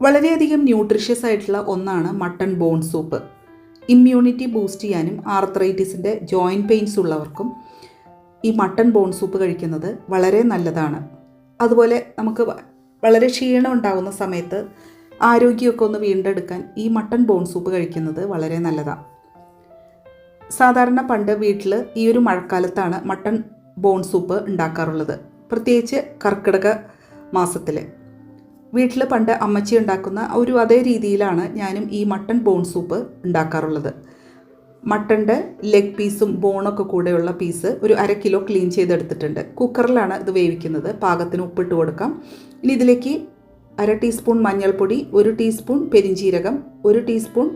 വളരെയധികം ന്യൂട്രീഷ്യസ് ആയിട്ടുള്ള ഒന്നാണ് mutton bone soup immunity boost ചെയ്യാനും ആർത്രൈറ്റിസിന്റെ ജോയിന്റ് പെയിൻസ് ഉള്ളവർക്കും ഈ മട്ടൺ ബോൺ സൂപ്പ് കഴിക്കുന്നത് വളരെ നല്ലതാണ്. അതുപോലെ നമുക്ക് വളരെ ക്ഷീണം ഉണ്ടാകുന്ന സമയത്ത് ആരോഗ്യമൊക്കെ ഒന്ന് വീണ്ടെടുക്കാൻ ഈ മട്ടൺ ബോൺ സൂപ്പ് കഴിക്കുന്നത് വളരെ നല്ലതാണ് സാധാരണ പണ്ട് വീട്ടിൽ ഈ ഒരു മഴക്കാലത്താണ് മട്ടൺ ബോൺ സൂപ്പ് ഉണ്ടാക്കാറുള്ളത്. പ്രത്യേകിച്ച് കർക്കിടക മാസത്തിൽ വീട്ടിൽ പണ്ട് അമ്മച്ചി ഉണ്ടാക്കുന്ന ഒരു അതേ രീതിയിലാണ് ഞാനും ഈ മട്ടൺ ബോൺ സൂപ്പ് ഉണ്ടാക്കാറുള്ളത്. മട്ടന്റെ ലെഗ് പീസും ബോണൊക്കെ കൂടെയുള്ള പീസ് ഒരു അര കിലോ ക്ലീൻ ചെയ്തെടുത്തിട്ടുണ്ട്. കുക്കറിലാണ് ഇത് വേവിക്കുന്നത്. പാകത്തിന് ഉപ്പിട്ട് കൊടുക്കാം. ഇനി ഇതിലേക്ക് അര ടീസ്പൂൺ മഞ്ഞൾപ്പൊടി ഒരു ടീസ്പൂൺ പെരിഞ്ജീരകം ഒരു ടീസ്പൂൺ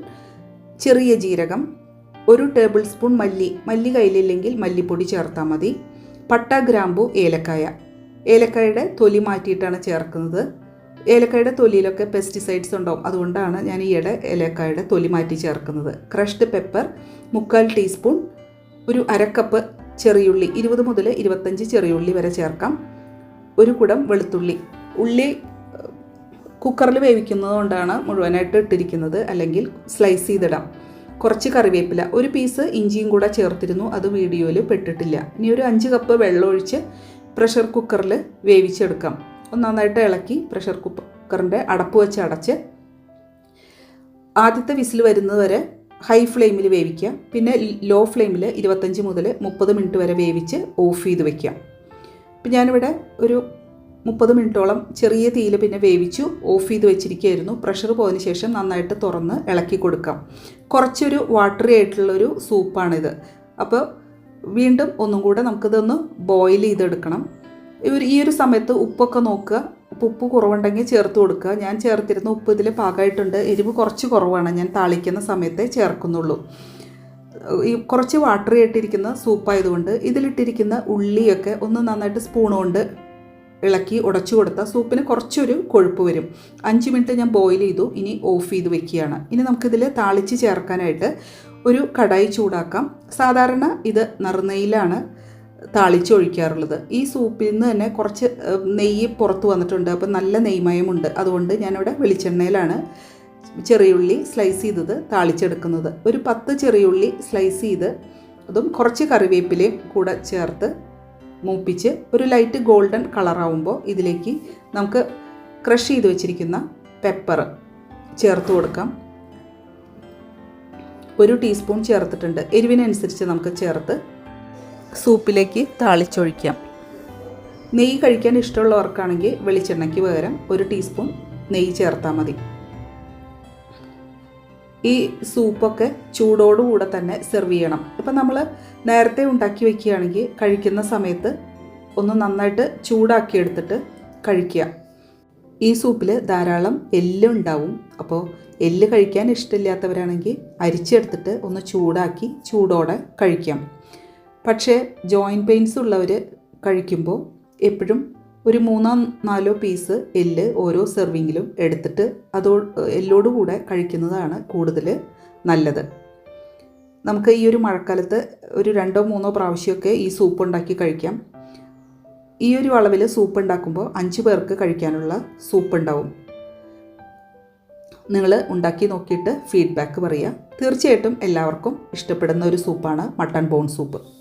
ചെറിയ ജീരകം ഒരു ടേബിൾ സ്പൂൺ മല്ലി. മല്ലി കയ്യിലില്ലെങ്കിൽ മല്ലിപ്പൊടി ചേർത്താൽ മതി. പട്ട ഗ്രാമ്പു ഏലക്കായ. ഏലക്കായയുടെ തൊലി മാറ്റിയിട്ടാണ് ചേർക്കുന്നത്. ഏലക്കായുടെ തൊലിയിലൊക്കെ പെസ്റ്റിസൈഡ്സ് ഉണ്ടാവും. അതുകൊണ്ടാണ് ഞാൻ ഈയിടെ ഏലക്കായുടെ തൊലി മാറ്റി ചേർക്കുന്നത്. ക്രഷ്ഡ് പെപ്പർ മുക്കാൽ ടീസ്പൂൺ ഒരു അരക്കപ്പ് ചെറിയുള്ളി ഇരുപത് മുതൽ ഇരുപത്തഞ്ച് ചെറിയുള്ളി വരെ ചേർക്കാം. ഒരു കുടം വെളുത്തുള്ളി. ഉള്ളി കുക്കറിൽ വേവിക്കുന്നത് കൊണ്ടാണ് മുഴുവനായിട്ട് ഇട്ടിരിക്കുന്നത്. അല്ലെങ്കിൽ സ്ലൈസ് ചെയ്തിടാം. കുറച്ച് കറിവേപ്പില ഒരു പീസ് ഇഞ്ചിയും കൂടെ ചേർത്തിരുന്നു. അത് വീഡിയോയിൽ പെട്ടിട്ടില്ല. ഇനി ഒരു അഞ്ച് കപ്പ് വെള്ളം ഒഴിച്ച് പ്രഷർ കുക്കറിൽ വേവിച്ചെടുക്കാം. നന്നായിട്ട് ഇളക്കി പ്രഷർ കുക്കറിന്റെ അടപ്പ് വെച്ച് അടച്ച് ആദ്യത്തെ വിസിൽ വരുന്നത് വരെ ഹൈ ഫ്ലെയിമിൽ വേവിക്കുക. പിന്നെ ലോ ഫ്ലെയിമിൽ ഇരുപത്തഞ്ച് മുതൽ മുപ്പത് മിനിറ്റ് വരെ വേവിച്ച് ഓഫ് ചെയ്ത് വയ്ക്കുക ഇപ്പം ഞാനിവിടെ ഒരു മുപ്പത് മിനിറ്റോളം ചെറിയ തീയിൽ പിന്നെ വേവിച്ചു ഓഫ് ചെയ്ത് വെച്ചിരിക്കുകയായിരുന്നു. പ്രഷർ പോയതിന് ശേഷം നന്നായിട്ട് തുറന്ന് ഇളക്കി കൊടുക്കാം. കുറച്ചൊരു വാട്ടറി ആയിട്ടുള്ളൊരു സൂപ്പാണിത് അപ്പോൾ വീണ്ടും ഒന്നും കൂടെ നമുക്കിതൊന്ന് ബോയിൽ ചെയ്തെടുക്കണം. ഈ ഒരു സമയത്ത് ഉപ്പൊക്കെ നോക്കുക. ഉപ്പ് ഉപ്പ് കുറവുണ്ടെങ്കിൽ ചേർത്ത് കൊടുക്കുക. ഞാൻ ചേർത്തിരുന്ന ഉപ്പ് ഇതിൽ പാകമായിട്ടുണ്ട്. എരിവ് കുറച്ച് കുറവാണ്. ഞാൻ താളിക്കുന്ന സമയത്തേ ചേർക്കുന്നുള്ളൂ. ഈ കുറച്ച് വാട്ടറി ഇട്ടിരിക്കുന്ന സൂപ്പായതുകൊണ്ട് ഇതിലിട്ടിരിക്കുന്ന ഉള്ളിയൊക്കെ ഒന്ന് നന്നായിട്ട് സ്പൂൺ കൊണ്ട് ഇളക്കി ഉടച്ചു കൊടുത്താൽ സൂപ്പിന് കുറച്ചൊരു കൊഴുപ്പ് വരും. അഞ്ച് മിനിറ്റ് ഞാൻ ബോയിൽ ചെയ്തു. ഇനി ഓഫ് ചെയ്ത് വെക്കുകയാണ്. ഇനി നമുക്കിതിൽ താളിച്ച് ചേർക്കാനായിട്ട് ഒരു കടായി ചൂടാക്കാം. സാധാരണ ഇത് നറുനെയ്യിലാണ് താളിച്ചൊഴിക്കാറുള്ളത്. ഈ സൂപ്പിൽ നിന്ന് തന്നെ കുറച്ച് നെയ്യ് പുറത്ത് വന്നിട്ടുണ്ട്. അപ്പോൾ നല്ല നെയ്മയമുണ്ട്. അതുകൊണ്ട് ഞാനിവിടെ വെളിച്ചെണ്ണയിലാണ് ചെറിയുള്ളി സ്ലൈസ് ചെയ്തത് താളിച്ചെടുക്കുന്നത്. ഒരു പത്ത് ചെറിയുള്ളി സ്ലൈസ് ചെയ്ത് അതും കുറച്ച് കറിവേപ്പിലയും കൂടെ ചേർത്ത് മൂപ്പിച്ച് ഒരു ലൈറ്റ് ഗോൾഡൻ കളറാവുമ്പോൾ ഇതിലേക്ക് നമുക്ക് ക്രഷ് ചെയ്ത് വെച്ചിരിക്കുന്ന പെപ്പർ ചേർത്ത് കൊടുക്കാം. ഒരു ടീസ്പൂൺ ചേർത്തിട്ടുണ്ട്. എരിവിനനുസരിച്ച് നമുക്ക് ചേർത്ത് സൂപ്പിലേക്ക് താളിച്ചൊഴിക്കാം. നെയ്യ് കഴിക്കാൻ ഇഷ്ടമുള്ളവർക്കാണെങ്കിൽ വെളിച്ചെണ്ണയ്ക്ക് പകരം ഒരു ടീസ്പൂൺ നെയ്യ് ചേർത്താൽ മതി. ഈ സൂപ്പൊക്കെ ചൂടോടുകൂടെ തന്നെ സെർവ് ചെയ്യണം. ഇപ്പം നമ്മൾ നേരത്തെ ഉണ്ടാക്കി വെക്കുകയാണെങ്കിൽ കഴിക്കുന്ന സമയത്ത് ഒന്ന് നന്നായിട്ട് ചൂടാക്കി എടുത്തിട്ട് കഴിക്കുക. ഈ സൂപ്പിൽ ധാരാളം എല്ല് ഉണ്ടാവും. അപ്പോൾ എല്ല് കഴിക്കാൻ ഇഷ്ടമില്ലാത്തവരാണെങ്കിൽ അരിച്ചെടുത്തിട്ട് ഒന്ന് ചൂടാക്കി ചൂടോടെ കഴിക്കാം. പക്ഷേ ജോയിന്റ് പെയിൻസ് ഉള്ളവർ കഴിക്കുമ്പോൾ എപ്പോഴും ഒരു മൂന്നോ നാലോ പീസ് എല്ല് ഓരോ സെർവിങ്ങിലും എടുത്തിട്ട് അതോ എല്ലോടുകൂടെ കഴിക്കുന്നതാണ് കൂടുതൽ നല്ലത്. നമുക്ക് ഈ ഒരു മഴക്കാലത്ത് ഒരു രണ്ടോ മൂന്നോ പ്രാവശ്യമൊക്കെ ഈ സൂപ്പ് ഉണ്ടാക്കി കഴിക്കാം. ഈ ഒരു അളവിൽ സൂപ്പ് ഉണ്ടാക്കുമ്പോൾ അഞ്ച് പേർക്ക് കഴിക്കാനുള്ള സൂപ്പ് ഉണ്ടാവും. നിങ്ങൾ ഉണ്ടാക്കി നോക്കിയിട്ട് ഫീഡ്ബാക്ക് പറയുക. തീർച്ചയായിട്ടും എല്ലാവർക്കും ഇഷ്ടപ്പെടുന്ന ഒരു സൂപ്പാണ് മട്ടൺ ബോൺ സൂപ്പ്.